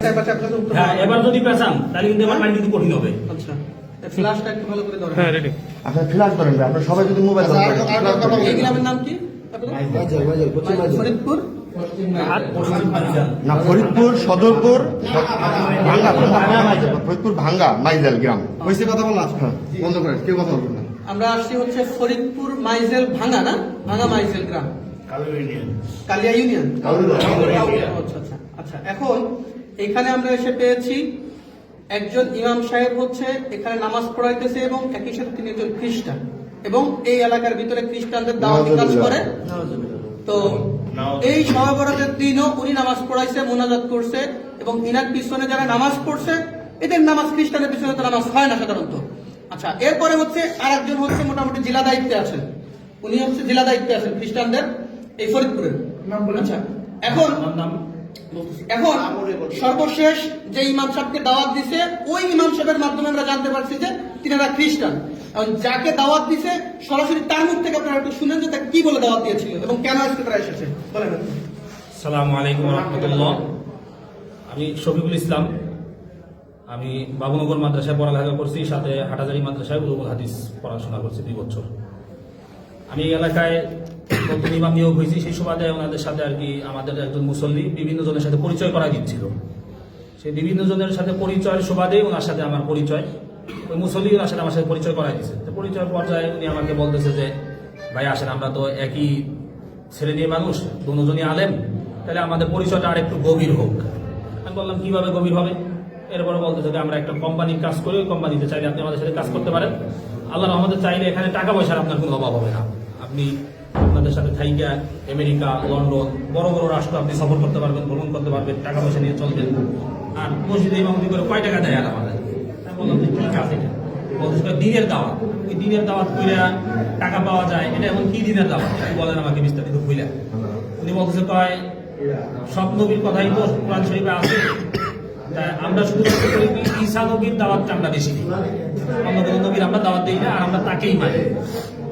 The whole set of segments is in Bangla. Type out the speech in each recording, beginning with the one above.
এবার আপনাকে উত্তর হ্যাঁ এবার যদি পেঁচান তাহলে কিন্তু আমার মাইন্ড কিন্তু কঠিন হবে। আচ্ছা ফ্ল্যাশটা একটু ভালো করে ধরেন। হ্যাঁ রেডি আপনার ফ্ল্যাশ ধরেন ভাই সবাই যদি মোবাইল আচ্ছা, আর- আর- আর- আর- এই গ্রামের নাম কি? ফরিদপুর? না ফরিদপুর সদরপুর ভাঙ্গা ফরিদপুর ভাঙ্গা মাইজেল গ্রাম। হয়েছে কথা বলা? হ্যাঁ বন্ধ করেন কেউ কথা বলবেন না। আমরা আসছি হচ্ছে ফরিদপুর মাইজেল ভাঙ্গা না? ভাঙ্গা মাইজেল গ্রাম। কালিয়া ইউনিয়ন। আচ্ছা আচ্ছা। আচ্ছা এখন এখানে আমরা এসে পেয়েছি একজন ইমাম সাহেব হচ্ছে এখানে নামাজ পড়াইতেছে এবং একই সাথে তিনি একজন খ্রিস্টান। এবং এই এলাকার ভিতরে খ্রিস্টানদের দাওয়াতি কাজ করে। তো এই সহবরাতের দিনও উনি নামাজ পড়াইছে মোনাজাত করছে এবং ইনার পিছনে যারা নামাজ পড়ছে এদের নামাজ খ্রিস্টানের পিছনে তো নামাজ হয় না সাধারণত। আচ্ছা এরপরে হচ্ছে আর একজন হচ্ছে মোটামুটি জেলা দায়িত্বে আছেন। উনি হচ্ছে জেলা দায়িত্বে আছেন খ্রিস্টানদের এই ফরিদপুরের। আচ্ছা এখন নাম এখন সর্বশেষ যে ইমাম সাহেবকে দাওয়াত দিছে ওই ইমাম সাহেবের মাধ্যমে আমরা জানতে পারছি যে তিনারা খ্রিস্টান। এখন যাকে দাওয়াত দিছে সরাসরি তার মুখ থেকে আপনারা একটু শুনেন যে তাকে কি বলে দাওয়াত দিয়েছিল এবং কেন আজকে তারা এসেছে। বলেন। সালামু আলাইকুম রহমতুল্লাহ। আমি শফিকুল ইসলাম। আমি বাবুনগর মাদ্রাসায় পড়ালেখা করছি সাথে হাটাজারি মাদ্রাসায় উলুমুল হাদিস পড়াশোনা করছি দুই বছর। আমি এই এলাকায় নতুন ইমাম নিয়োগ হয়েছি, সেই সুবাদে ওনাদের সাথে আর কি আমাদের একজন মুসল্লি বিভিন্ন জনের সাথে পরিচয় করা দিচ্ছিল সেই বিভিন্ন জনের সাথে পরিচয়ের সুবাদে ওনার সাথে আমার পরিচয়, ওই মুসল্লি ওনার সাথে আমার সাথে পরিচয় করাই দিচ্ছে তো পরিচয় পর্যায়ে উনি আমাকে বলতেছে যে, ভাই, আসেন, আমরা তো একই ছেলে নিয়ে মানুষ, দুজনই আলেম, তাহলে আমাদের পরিচয়টা আর একটু গভীর হোক। আমি বললাম, কীভাবে গভীর হবে? এরপরে বলতেছে যে, আমরা একটা কোম্পানির কাজ করি, ওই কোম্পানিতে চাইলে আপনি আমাদের সাথে কাজ করতে পারেন। আল্লাহ আমাদের চাইলে এখানে টাকা পয়সার আপনার কোনো অভাব হবে না। আপনি আপনাদের সাথে থাইকা আমেরিকা, লন্ডন, বড় বড় রাষ্ট্র আপনি সফর করতে পারবেন, ভ্রমণ করতে পারবেন, টাকা পয়সা নিয়ে চলবেন। আর মসজিদে ইমামতি করে কয় টাকা দেয় আর আমাদের বললাম দিনের দাওয়াত। ওই দিনের দাওয়াত কইরা টাকা পাওয়া যায়, এটা এমন কি দিনের দাওয়াত? বলেন আমাকে বিস্তারিত কইলা উনি বলতেছে, কয়, সব নবীর কথাই তো কোরআন শরীফে আছে। আমরা করি ঈসা নবীর দাওয়াতটা আমরা বেশি দিই। অন্য কোনো নবীর আমরা দাওয়াত দিই না, আর আমরা তাকেই মানি।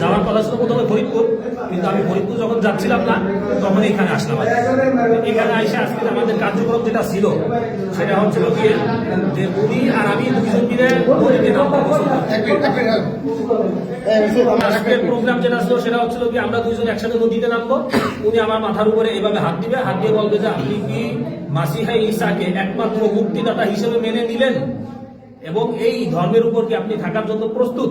যাওয়ার কথা ছিল প্রথমে ফরিদপুর কিন্তু আমি ফরিদপুর যখন যাচ্ছিলাম না তখন এখানে আসলাম এখানে এসে আজকে আমাদের কার্যক্রম যেটা ছিল সেটা হচ্ছিল কি যে উনি আর আমি দুজন মিলে নামবো আজকের প্রোগ্রাম যেটা ছিল সেটা হচ্ছিল কি আমরা দুইজন একসাথে নদীতে নামবো। উনি আমার মাথার উপরে এভাবে হাত দিবে। হাত দিয়ে বলবে যে আপনি কি মাসিহা ঈসাকে একমাত্র মুক্তিদাতা হিসেবে মেনে নিলেন? এবং এই ধর্মের উপর কি আপনি থাকার জন্য প্রস্তুত?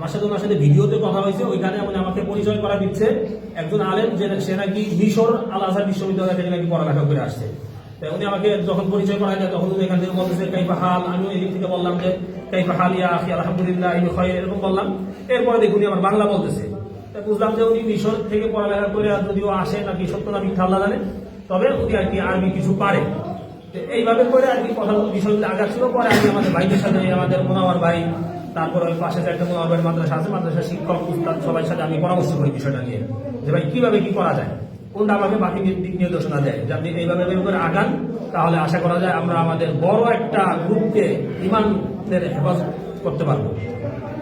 আমার সাথে ওনার সাথে ভিডিওতে কথা হয়েছে, ওইখানে উনি আমাকে পরিচয় করা দিচ্ছে। একজন আলেম যে সে নাকি মিশর আল আজহার বিশ্ববিদ্যালয় থেকে নাকি পড়ালেখা করে আসছে। উনি আমাকে যখন পরিচয় করা যায় তখন উনি এখান থেকে বলতেছে, কাইফা হাল? আমিও এদিক থেকে বললাম যে, কাইফা হাল ইয়া আখি? আলহামদুলিল্লাহ ইনি খয়ের এরকম বললাম। এরপরে দেখুন আমার বাংলা বলতেছে। বুঝলাম যে উনি মিশর থেকে পড়ালেখা করে আর যদিও আসে নাকি, সত্য না মিথ্যা আল্লাহ জানে। তবে উনি আর কি আরবি কিছু পারে। এইভাবে করে আর কি কথা বিষয়গুলো আগাচ্ছিল। পরে আমি আমাদের ভাইদের সাথে, আমাদের মোনাওয়ার ভাই তারপর ওই পাশে একটা ভাইয়ের মাদ্রাসা আছে মাদ্রাসা শিক্ষক, উস্তাদ সবার সাথে আমি পরামর্শ করি বিষয়টা নিয়ে। যে ভাই, কীভাবে কি করা যায়? কোনটা আমাকে বাকি দিক নির্দেশনা দেয়? যে আপনি এইভাবে করে আগান, তাহলে আশা করা যায় আমরা আমাদের বড় একটা গ্রুপকে ইমানের হেফাজত করতে পারব।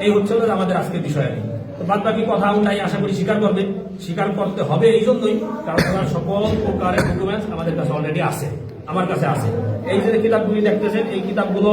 এই হচ্ছে আমাদের আজকের বিষয়। তো বাদ বাকি কথা নাই আশা করি স্বীকার করবে। স্বীকার করতে হবে এই জন্যই, কারণ ওনার সকল প্রকারের ডকুমেন্টস আমাদের কাছে অলরেডি আছে, আমার কাছে আছে। এই যে কিতাবগুলি দেখতেছেন, এই কিতাবগুলো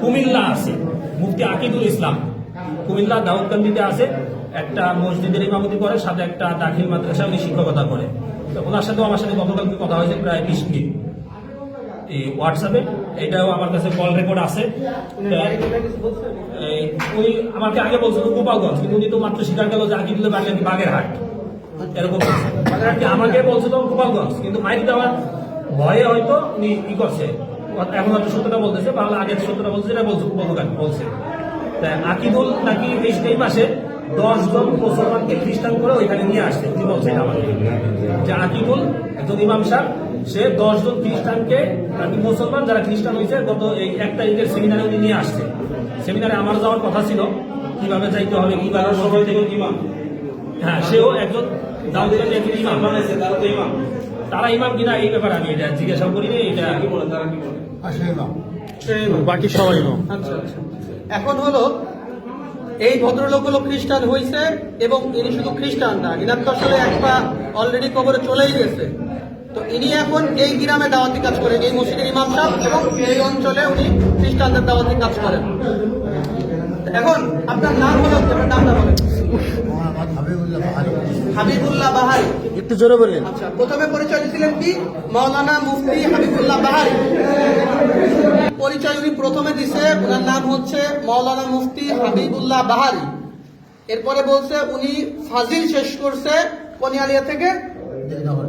কুমিল্লা আছে। মুফতি আকিদুল ইসলাম। কুমিল্লা দাউদকান্দিতে আছে। একটা মসজিদের ইমামতি করে, সাথে একটা দাখিল মাদ্রাসা উনি শিক্ষকতা করে। তো ওনার সাথেও আমার সাথে গতকালকে কথা হয়েছে প্রায় বিশ মিনিট। এই হোয়াটসঅ্যাপে এটাও আমার কাছে কল রেকর্ড আছে। ওই আমাকে আগে বলছিল গোপালগঞ্জ, কিন্তু উনি তো মাত্র স্বীকার গেল যে আকিদুলের বাড়ি বাগেরহাট। এরকম আমাকে বলছিল গোপালগঞ্জ, কিন্তু মাইক দেওয়ার ভয়ে হয়তো উনি ই করছে। এখন হয়তো সত্যটা বলতেছে, বাংলা আগে সত্যটা বলছে এটা বলছে গতকাল বলছে। তা আকিদুল নাকি এই মাসে দশ জন মুসলমানকে খ্রিস্টান করে ওইখানে নিয়ে আসছে। বলছেন আমাকে? যে আকিবুল একজন ইমাম সাহেব, সে দশ জন খ্রিস্টানকে নাকি মুসলমান যারা খ্রিস্টান হয়েছে, গত এই এক তারিখের সেমিনারে উনি নিয়ে আসছে। সেমিনারে আমার যাওয়ার কথা ছিল, কীভাবে যাইতে হবে, কি কীভাবে সবাই থেকে ইমাম হ্যাঁ সেও একজন দাউদের একজন ইমাম। বানাইছে তারা তো ইমাম। তারা ইমাম কিনা এই ব্যাপারে আমি এটা জিজ্ঞাসা করিনি এটা কি বলে তারা কি বলে? বাকি সবাই আচ্ছা আচ্ছা। এখন হলো এই ভদ্রলোক হলো খ্রিস্টান হয়েছে এবং ইনি শুধু খ্রিস্টান না ইনার তো আসলে একটা অলরেডি কবরে চলেই গেছে। তো ইনি এখন এই গ্রামে দাওয়াতি কাজ করেন এই মসজিদের ইমাম সাহেব এবং এই অঞ্চলে উনি খ্রিস্টানদের দাওয়াতি কাজ করেন। এখন আপনার নাম হলো আপনার নামটা বলেন। হাবিবুল্লাহ বাহারি। একটু জোরে বললেন আচ্ছা প্রথমে পরিচয় দিয়েছিলেন কি? মাওলানা মুফতি হাবিবুল্লাহ বাহারি। পরিচয় উনি প্রথমে দিছে ওনার নাম হচ্ছে মাওলানা মুফতি হাবিবুল্লাহ বাহারি। এরপরে বলছে উনি ফাজিল শেষ করছে কনিয়ালিয়া থেকে দিগনগর।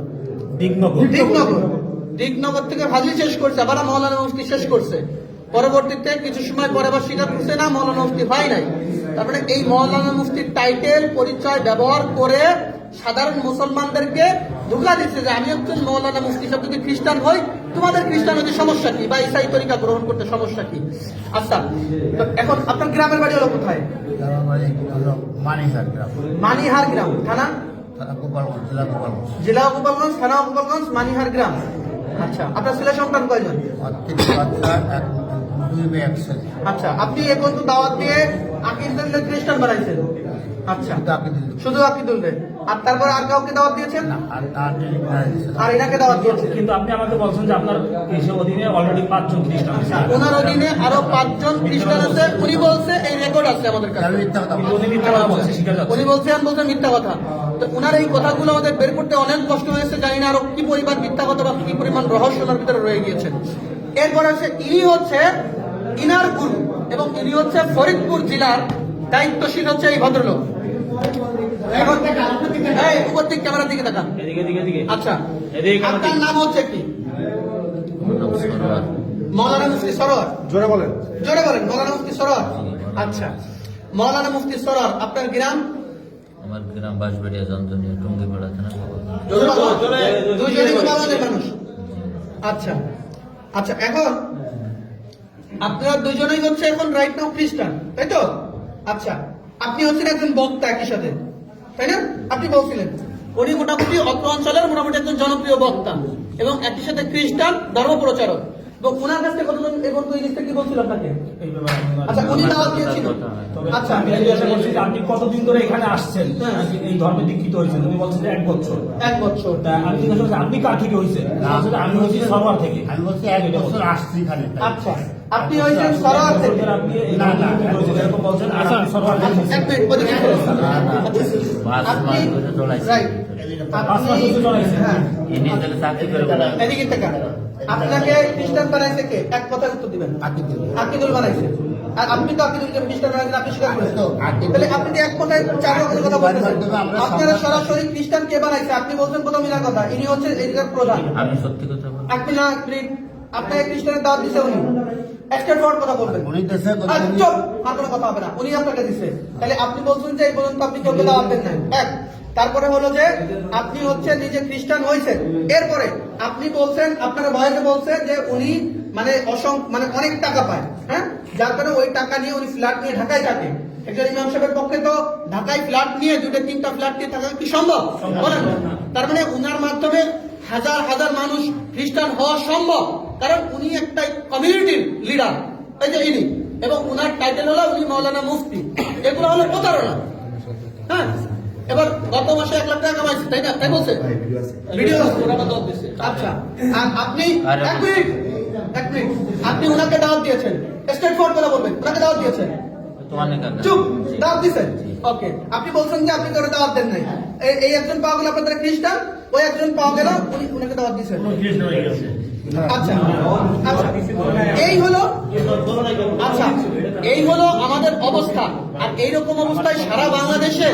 দিগনগর। দিগনগর। থেকে ফাজিল শেষ করছে আবার মাওলানা মুফতি শেষ করছে। পরবর্তীতে কিছু সময় পরে আবার স্বীকার করছে না মৌলানা মুফতি হয় নাই। তারপরে এই মৌলানা মুফতির টাইটেল পরিচয় ব্যবহার করে সাধারণ মুসলমানদেরকে ধোকা দিচ্ছে যে আমি একজন মৌলানা মুফতি সব যদি খ্রিস্টান হই তোমাদের খ্রিস্টান হতে সমস্যা কি? বা ইসাই তরিকা গ্রহণ করতে সমস্যা কি? আচ্ছা তো এখন আপনার গ্রামের বাড়ি হলো কোথায়? মানিহার গ্রাম। মানিহার গ্রাম। থানা? জেলা গোপালগঞ্জ। থানা গোপালগঞ্জ মানিহার গ্রাম। আচ্ছা আপনার ছেলে সন্তান কয়জন? আর তিন বাচ্চা এক দুই মেয়ে এক ছেলে আচ্ছা আপনি এখন তো দাওয়াত দিয়ে আকিদুল্লাহ খ্রিস্টান বানাইছেন? আচ্ছা শুধু আকিদুল্লাহ আর তারপর আর কাউকে দাওয়াত দিয়েছেন? আর তার যিনি বিনায় দিয়েছেন। আর এনাকে দাওয়াত দিয়েছেন? কিন্তু আপনি আমাকে বলছেন যে আপনার অধীনে অলরেডি পাঁচজন খ্রিস্টান আছে ওনার অধীনে আরও পাঁচজন খ্রিস্টান আছে। উনি বলছে এই রেকর্ড আছে আমাদের কাছে। কথা কিন্তু উনি মিথ্যা কথা বলছে উনি যাচ্ছে বলছেন বলছেন মিথ্যা কথা। তো উনার এই কথাগুলো আমাদের বের করতে অনেক কষ্ট হয়েছে। জানি না আরও কি পরিমাণ মিথ্যা কথা বা কি পরিমাণ রহস্য ওনার ভিতরে রয়ে গিয়েছে। এরপর আছে ইনি হচ্ছে ইনার গুরু এবং ইনি হচ্ছে ফরিদপুর জেলার দায়িত্বশীল হচ্ছে এই ভদ্রলোক। উপর দিক ক্যামেরার দিকে তাকান। এদিকে এদিকে এদিকে। আচ্ছা। আপনার নাম হচ্ছে কি? মৌলানা মুফতি সরোয়ার। জোরে বলেন। জোরে বলেন মৌলানা মুফতি সরোয়ার। আচ্ছা। মৌলানা মুফতি সরোয়ার আপনার গ্রাম আমার গ্রাম বাঁশবাড়িয়া যন্ত্রণী টঙ্গিপাড়া থানা দুইজনই মানুষ। আচ্ছা। আচ্ছা এখন আপনারা দুইজনেই হচ্ছে এখন রাইট নাও খ্রিস্টান তাই তো? আচ্ছা আপনি হচ্ছেন একজন বক্তা একই সাথে তাই না? আপনি বলছিলেন উনি মোটামুটি অত্র অঞ্চলের মোটামুটি একজন জনপ্রিয় বক্তা এবং একই সাথে খ্রিস্টান ধর্ম প্রচারক। এবং ওনার কাছ থেকে কতজন এবং তো এই জিনিসটা কি বলছিল আপনাকে? আচ্ছা উনি দাওয়াত দিয়েছিল। আচ্ছা আমি জিজ্ঞাসা করছি যে আপনি কতদিন ধরে এখানে আসছেন? হ্যাঁ। এই ধর্মে দীক্ষিত হয়েছেন? উনি বলছেন এক বছর। এক বছর। তা আমি জিজ্ঞাসা করছি আপনি কার থেকে হয়েছেন? আমি হচ্ছি সরোয়ার থেকে। আমি বলছি এক বছর আসছি এখানে আচ্ছা। আপনি সরোয়ার থেকে আপনি এরকম বলছেন আপনি সরোয়ার থেকে এক মিনিট আপনি রাইট। মাস ধরে চলাইছে। হ্যাঁ। আপনাকে খ্রিস্টান বানাইছে কে? এক কথায় উত্তর দিবেন। আকিদুল। বানাইছে। আর আপনি তো আকিদুলকে খ্রিস্টান বানাইছেন আপনি স্বীকার করেছেন। তাহলে আপনি এক কথায় চার রকমের কথা বলতেছেন আপনারা সরাসরি খ্রিস্টান কে বানাইছে? আপনি বলছেন প্রথম ইনার কথা ইনি হচ্ছে এদিকের প্রধান। আমি সত্যি কথা আপনি না আপনি আপনাকে খ্রিস্টানের দাওয়াত দিছে উনি। স্টেট ফরওয়ার্ড কথা বলবেন। উনি দেশে চুপ, আর কোনো কথা হবে না। উনি আপনাকে দিছে। তাহলে আপনি বলছেন যে এই পর্যন্ত আপনি কাউকে দাওয়াত দেন নাই। এক তারপরে হলো যে আপনি হচ্ছে নিজে খ্রিস্টান হয়েছেন। এরপরে আপনি বলছেন আপনার বয়সে বলছেন যে উনি মানে অসং মানে অনেক টাকা পায় হ্যাঁ? যার কারণে ওই টাকা নিয়ে উনি ফ্ল্যাট নিয়ে ঢাকায় থাকে। একজন ইমাম সাহেবের পক্ষে তো ঢাকায় ফ্ল্যাট নিয়ে দুটো তিনটা ফ্ল্যাট নিয়ে থাকা কি সম্ভব? বলেন। তার মানে উনার মাধ্যমে হাজার হাজার মানুষ খ্রিস্টান হওয়া সম্ভব। কারণ উনি একটা কমিউনিটির লিডার এই যে ইনি। এবং উনার টাইটেল হলো উনি মৌলানা মুফতি। এগুলো হলো প্রতারণা। হ্যাঁ? এবার গত মাসে এক লাখ টাকা কামাইছে তাই না? তাই বলছে? ভিডিও দিচ্ছে। আচ্ছা আর আপনি এক মিনিট এক মিনিট। আপনি ওনাকে দাওয়াত দিয়েছেন। স্ট্রেট ফরওয়ার্ড করে বলবেন। ওনাকে দাওয়াত দিয়েছেন। চুপ দাওয়াত দিছেন? ওকে আপনি বলছেন যে আপনি কারও দাওয়াত দেন নাই। এই- এই একজন পাওয়া গেল আপনাদের খ্রিস্টান ওই একজন পাওয়া গেল উনি উনাকে দাওয়াত দিয়েছেন আচ্ছা। আচ্ছা। এই আচ্ছা। আমাদের অবস্থা। আর এইরকম অবস্থায় সারা বাংলাদেশে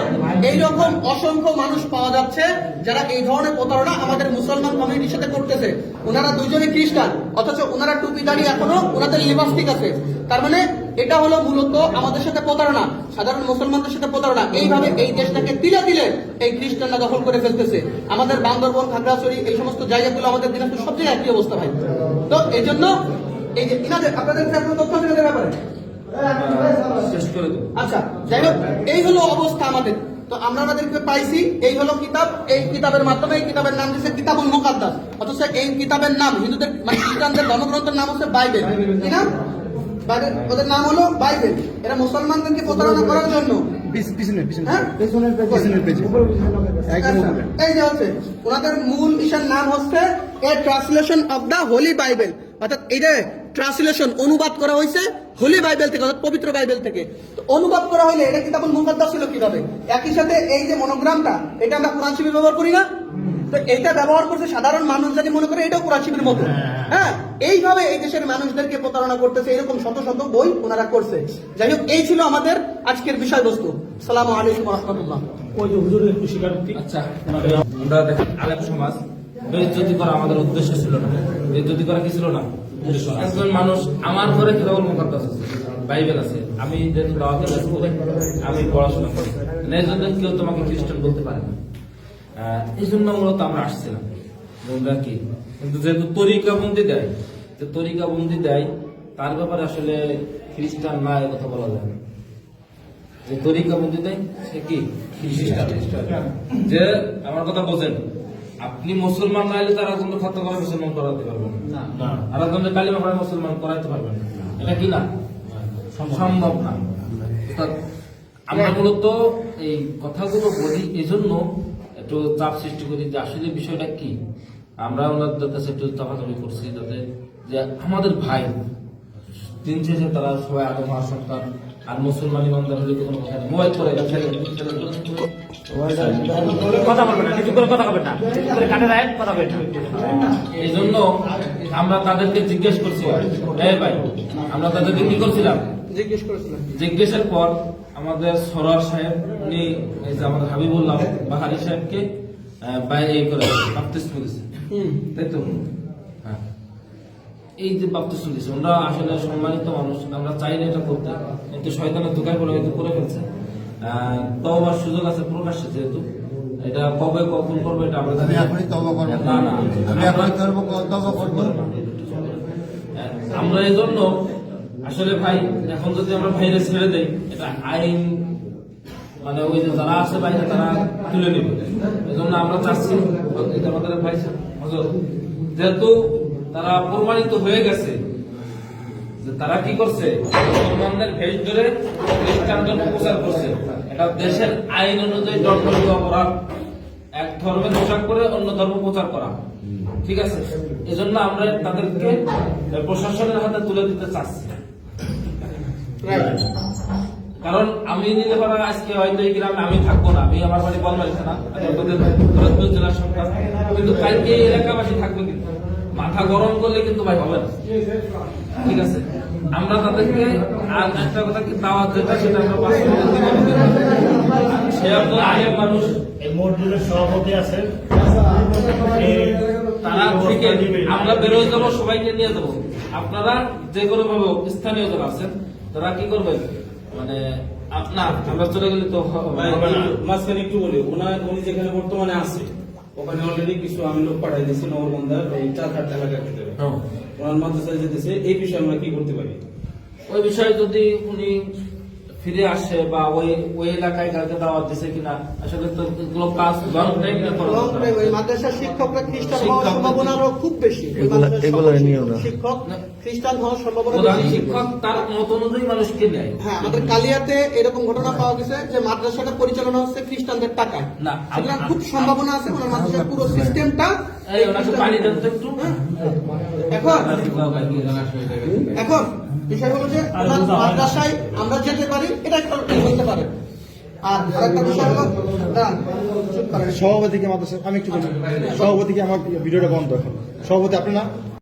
এইরকম অসংখ্য মানুষ পাওয়া যাচ্ছে যারা এই ধরনের প্রতারণা আমাদের মুসলমান সাথে ওনারা দুজনে খ্রিস্টান, অথচ ওনারা টুপি দাঁড়িয়ে এখনও ওনাদের লিবাস্টিক আছে। তার মানে এটা হলো মূলত আমাদের সাথে প্রতারণা। সাধারণ মুসলমানদের সাথে প্রতারণা। এইভাবে এই দেশটাকে তিলে তিলে এই খ্রিস্টানরা দখল করে ফেলতেছে। আমাদের বান্দরবন খাগড়াছড়ি এই সমস্ত জায়গাগুলো আমাদের দিনাজপুর সব জায়গায় একই অবস্থা ভাই। তো এই জন্য এই যে ইনাদের আপনাদের তথ্য আছে এনাদের ব্যাপারে? আচ্ছা যাই হোক এই হলো অবস্থা আমাদের। তো আমরা ওনাদেরকে পাইছি এই হলো কিতাব। এই কিতাবের মাধ্যমে এই কিতাবের নাম দিচ্ছে কিতাবুল মুকাদ্দাস। অথচ এই কিতাবের নাম হিন্দুদের মানে খ্রিস্টানদের ধর্মগ্রন্থের নাম হচ্ছে বাইবেল। কি নাম? বাইবেল ওদের নাম হলো বাইবেল। এরা মুসলমানদেরকে প্রতারণা করার জন্য? পেছনের পেছনের। এই যে হচ্ছে ওনাদের মূল নাম হচ্ছে a translation of the holy Bible. অর্থাৎ যে ট্রান্সলেশন অনুবাদ করা হয়েছে হোলি বাইবেল থেকে অর্থাৎ পবিত্র বাইবেল থেকে। তো অনুবাদ করা হলে এটা কিতাবুল মুকাদ্দাস ছিল কীভাবে? একই সাথে এই যে মনোগ্রামটা এটা আমরা কোরআন শিবির ব্যবহার করি না? তো এইটা ব্যবহার করছে সাধারণ মানুষ যদি মনে করে এটাও কোরআন শিবির মতো। হ্যাঁ এইভাবে এই দেশের মানুষদেরকে প্রতারণা করতেছে এরকম শত শত বই ওনারা করছে। যাই হোক এই ছিল আমাদের আজকের বিষয়বস্তু। সালাম আলাইকুম রহমতুল্লাহ আচ্ছা আমরা দেখেন আলেম সমাজ বেজ্জতি করা আমাদের উদ্দেশ্য ছিল না। বেজ্জতি করা কি ছিল না? একজন মানুষ আমার ঘরে মুকাদ্দাস আছে? বাইবেল আছে। আমি যেহেতু দাওয়াতের আমি পড়াশোনা করি। মানে এই জন্য কেউ তোমাকে খ্রিস্টান বলতে পারে না। এই জন্য মূলত আমরা আসছিলাম। আমরা কি? কিন্তু যেহেতু তরিকা বন্দি দেয় যে তরিকা বন্দি দেয় তার ব্যাপারে আসলে খ্রিস্টান না এ কথা বলা যায় না। যে তরিকা বন্দি দেয় সে কি? খ্রিস্টান। যে আমার কথা বোঝেন আপনি মুসলমান না হলে তারা কিন্তু করে মুসলমান করাতে পারবেন না। আর একজন কালিমা পড়ে মুসলমান করাতে পারবেন না। এটা কি না? সম্ভব। না। অর্থাৎ আমরা মূলত এই কথাগুলো বলি এই জন্য একটু চাপ সৃষ্টি করি যে আসলে বিষয়টা কি? আমরা ওনাদের কাছে একটু চাপাচাপি করছি যাতে যে আমাদের ভাই দিন শেষে তারা সবাই আগে মা সন্তান আর মুসলমান ইমানদার হলে কোনো কথা মোবাইল করে এটা ছেড়ে দিন, ছেড়ে দিন। কথা বলবেন না কিছু করে কথা বলবেন না। কানে রায় কথা বলবেন এই জন্য আমরা তাদেরকে জিজ্ঞেস করছি ভাই আমরা তাদেরকে কি করছিলাম? জিজ্ঞেস করেছিলাম। জিজ্ঞেসের পর আমাদের সরার সাহেব উনি এই যে আমাদের হাবিবুল্লাহ বাহারি সাহেবকে বাইরে করে বাপ্তিস্ম দিয়েছে তাই তো? হ্যাঁ। এই যে বাপ্তিস্ম দিয়েছে আমরা আসলে সম্মানিত মানুষ আমরা চাই না এটা করতে। কিন্তু শয়তানের দোকান করে হয়তো করে ফেলছে। আহ, তওবার সুযোগ আছে প্রকাশ্যে যেহেতু। এটা কবে কখন করবে এটা আমরা আমি। এখনই তবা করব। না না আমি এখনই তবা করব। আমরা এই জন্য আসলে ভাই এখন যদি আমরা ভাইরে ছেড়ে দেই এটা আইন মানে ওই যে যারা আছে বাইরে তারা তুলে নেবে। এই জন্য আমরা চাচ্ছি আমাদের ভাই হজরত, যেহেতু তারা প্রমাণিত হয়ে গেছে যে তারা কি করছে মুসলমানদের ভেজ ধরে খ্রিস্টানদের প্রচার করছে। এটা দেশের আইন অনুযায়ী দণ্ডনীয় অপরাধ। এক ধর্মের পোশাক করে অন্য ধর্ম প্রচার করা। ঠিক আছে? এজন্য আমরা তাদেরকে প্রশাসনের হাতে তুলে দিতে চাচ্ছি। কারণ আমি নিলে পারা আজকে হয়তো এই গ্রামে আমি থাকব না আমি আমার বাড়ি বলবাড়ি থানা আমি আপনাদের জেলার সরকার। কিন্তু কালকে এই এলাকাবাসী থাকবে কিন্তু। মাথা গরম করলে কিন্তু ভাই হবে না। ঠিক আছে? আমরা তাদেরকে আর একটা কথা কি দাওয়াত যেটা সেটা আমরা সে আপনার আগে মানুষ। মসজিদের সভাপতি আছেন। তারা থেকে আমরা বেরোয় যাব সবাইকে নিয়ে যাব। আপনারা যে কোনো ভাবে স্থানীয় যারা আছেন তারা কি করবেন মানে না আমরা চলে গেলে তো মাঝখানে একটু বলি ওনার উনি যেখানে বর্তমানে আছে ওখানে অলরেডি কিছু আমি লোক পাঠাই দিয়েছি নবরবন্ধার এই চার হাট এলাকার ভিতরে। ওনার মাদ্রাসায় যেতেছে এই বিষয়ে আমরা কি করতে পারি? ওই বিষয়ে যদি উনি ফিরে আসে বা ওই ওই এলাকায় কাউকে দাওয়াত দিছে কিনা আসলে তো এগুলো কাজ লং টাইম লং টাইম ওই মাদ্রাসার শিক্ষকরা খ্রিস্টান হওয়ার সম্ভাবনা আরও খুব বেশি। এগুলা- নিও না। শিক্ষক খ্রিস্টান হওয়ার সম্ভাবনা বেশি। শিক্ষক তার মত অনুযায়ী মানুষকে নেয়। হ্যাঁ আমাদের কালিয়াতে এরকম ঘটনা পাওয়া গেছে যে মাদ্রাসাটা পরিচালনা হচ্ছে খ্রিস্টানদের টাকায়। না, সুতরাং খুব সম্ভাবনা আছে ওনার মাদ্রাসার পুরো সিস্টেমটা এই ওনাকে পানি দেন তো একটু। এখন এখন বিষয় হলো যে ওনার মাদ্রাসায় আমরা যেতে পারি, এটা একটা বলতে পারে। সভাপতিকে মাদ্রাসা? আমি একটু বলি। সভাপতিকে আমার ভিডিওটা বন্ধ এখন? সভাপতি আপনি না?